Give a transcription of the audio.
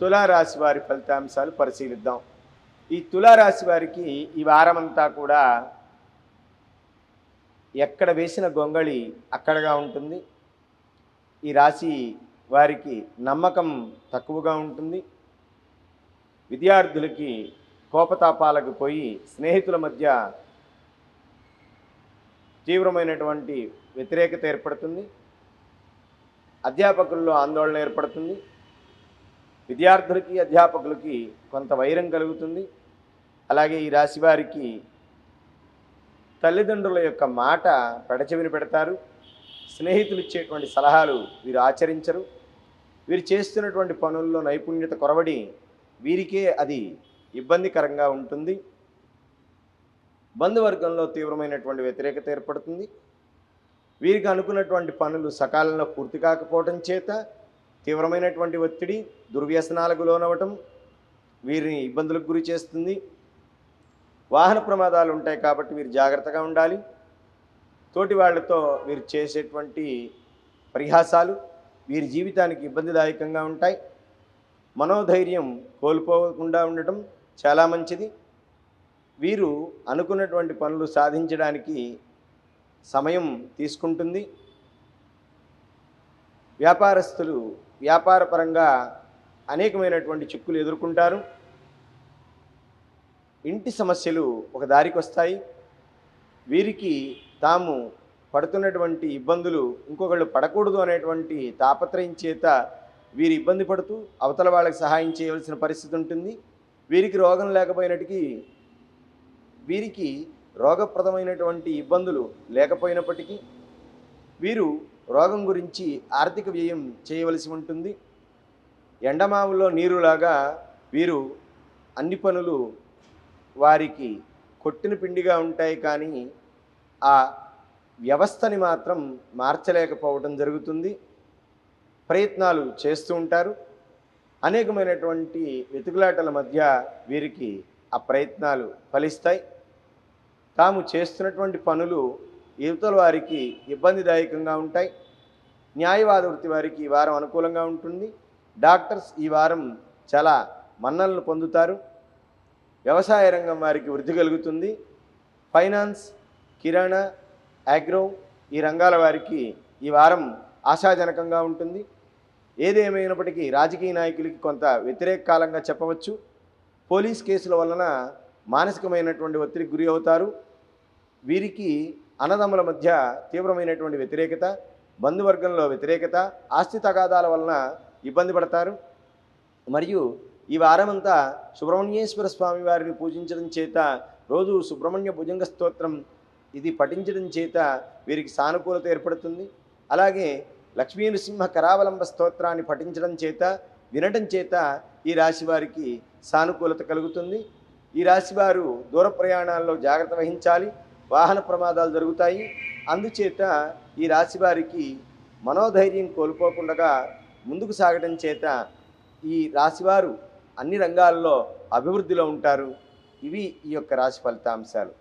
తులారాశి వారి ఫలితాంశాలు పరిశీలిద్దాం. ఈ తులారాశి వారికి ఈ వారమంతా కూడా ఎక్కడ వేసిన గొంగళి అక్కడగా ఉంటుంది. ఈ రాశి వారికి నమ్మకం తక్కువగా ఉంటుంది. విద్యార్థులకి కోపతాపాలకు పోయి స్నేహితుల మధ్య తీవ్రమైనటువంటి వ్యతిరేకత ఏర్పడుతుంది. అధ్యాపకుల్లో ఆందోళన ఏర్పడుతుంది. విద్యార్థులకి అధ్యాపకులకి కొంత వైరం కలుగుతుంది. అలాగే ఈ రాశి వారికి తల్లిదండ్రుల యొక్క మాట పెడచెవిని పెడతారు. స్నేహితులు ఇచ్చేటువంటి సలహాలు వీరు ఆచరించరు. వీరు చేస్తున్నటువంటి పనుల్లో నైపుణ్యత కొరవడి వీరికే అది ఇబ్బందికరంగా ఉంటుంది. బంధువర్గంలో తీవ్రమైనటువంటి వ్యతిరేకత ఏర్పడుతుంది. వీరికి అనుకున్నటువంటి పనులు సకాలంలో పూర్తి కాకపోవటం చేత తీవ్రమైనటువంటి ఒత్తిడి దుర్వ్యసనాలకు లోనవటం వీరిని ఇబ్బందులకు గురి చేస్తుంది. వాహన ప్రమాదాలు ఉంటాయి కాబట్టి వీరు జాగ్రత్తగా ఉండాలి. తోటి వాళ్ళతో వీరు చేసేటువంటి పరిహాసాలు వీరి జీవితానికి ఇబ్బందిదాయకంగా ఉంటాయి. మనోధైర్యం కోల్పోకుండా ఉండటం చాలా మంచిది. వీరు అనుకున్నటువంటి పనులు సాధించడానికి సమయం తీసుకుంటుంది. వ్యాపారస్తులు వ్యాపారపరంగా అనేకమైనటువంటి చిక్కులు ఎదుర్కొంటారు. ఇంటి సమస్యలు ఒక దారికి వస్తాయి. వీరికి తాము పడుతున్నటువంటి ఇబ్బందులు ఇంకొకళ్ళు పడకూడదు అనేటువంటి తాపత్రయం చేత వీరు ఇబ్బంది పడుతూ అవతల వాళ్ళకి సహాయం చేయవలసిన పరిస్థితి ఉంటుంది. వీరికి రోగం లేకపోయినట్టుకి వీరికి రోగప్రదమైనటువంటి ఇబ్బందులు లేకపోయినప్పటికీ వీరు రోగం గురించి ఆర్థిక వ్యయం చేయవలసి ఉంటుంది. ఎండమావులో నీరులాగా వీరు అన్ని పనులు వారికి కొట్టిన పిండిగా ఉంటాయి కానీ ఆ వ్యవస్థని మాత్రం మార్చలేకపోవడం జరుగుతుంది. ప్రయత్నాలు చేస్తూ ఉంటారు. అనేకమైనటువంటి వెతుకులాటల మధ్య వీరికి ఆ ప్రయత్నాలు ఫలిస్తాయి. తాము చేస్తున్నటువంటి పనులు యువతల వారికి ఇబ్బందిదాయకంగా ఉంటాయి. న్యాయవాద వృత్తి వారికి ఈ వారం అనుకూలంగా ఉంటుంది. డాక్టర్స్ ఈ వారం చాలా మన్నలను పొందుతారు. వ్యవసాయ రంగం వారికి వృద్ధి కలుగుతుంది. ఫైనాన్స్ కిరాణా అగ్రో ఈ రంగాల వారికి ఈ వారం ఆశాజనకంగా ఉంటుంది. ఏదేమైనప్పటికీ రాజకీయ నాయకులకి కొంత వ్యతిరేక కాలంగా చెప్పవచ్చు. పోలీస్ కేసుల వలన మానసికమైనటువంటి ఒత్తిడికి గురి అవుతారు. వీరికి అన్నదమ్ముల మధ్య తీవ్రమైనటువంటి వ్యతిరేకత బంధువర్గంలో వ్యతిరేకత ఆస్తి తగాదాల వలన ఇబ్బంది పడతారు. మరియు ఈ వారమంతా సుబ్రహ్మణ్యేశ్వర స్వామి వారిని పూజించడం చేత రోజు సుబ్రహ్మణ్య భుజంగ స్తోత్రం ఇది పఠించడం చేత వీరికి సానుకూలత ఏర్పడుతుంది. అలాగే లక్ష్మీ నృసింహ కరావలంబ స్తోత్రాన్ని పఠించడం చేత వినడం చేత ఈ రాశి వారికి సానుకూలత కలుగుతుంది. ఈ రాశివారు దూర ప్రయాణాల్లో జాగ్రత్త వహించాలి. వాహన ప్రమాదాలు జరుగుతాయి. అందుచేత ఈ రాశి వారికి మనోధైర్యం కోల్పోకుండా ముందుకు సాగడం చేత ఈ రాశివారు అన్ని రంగాల్లో అభివృద్ధిలో ఉంటారు. ఇవి ఈ యొక్క రాశి ఫలితాంశాలు.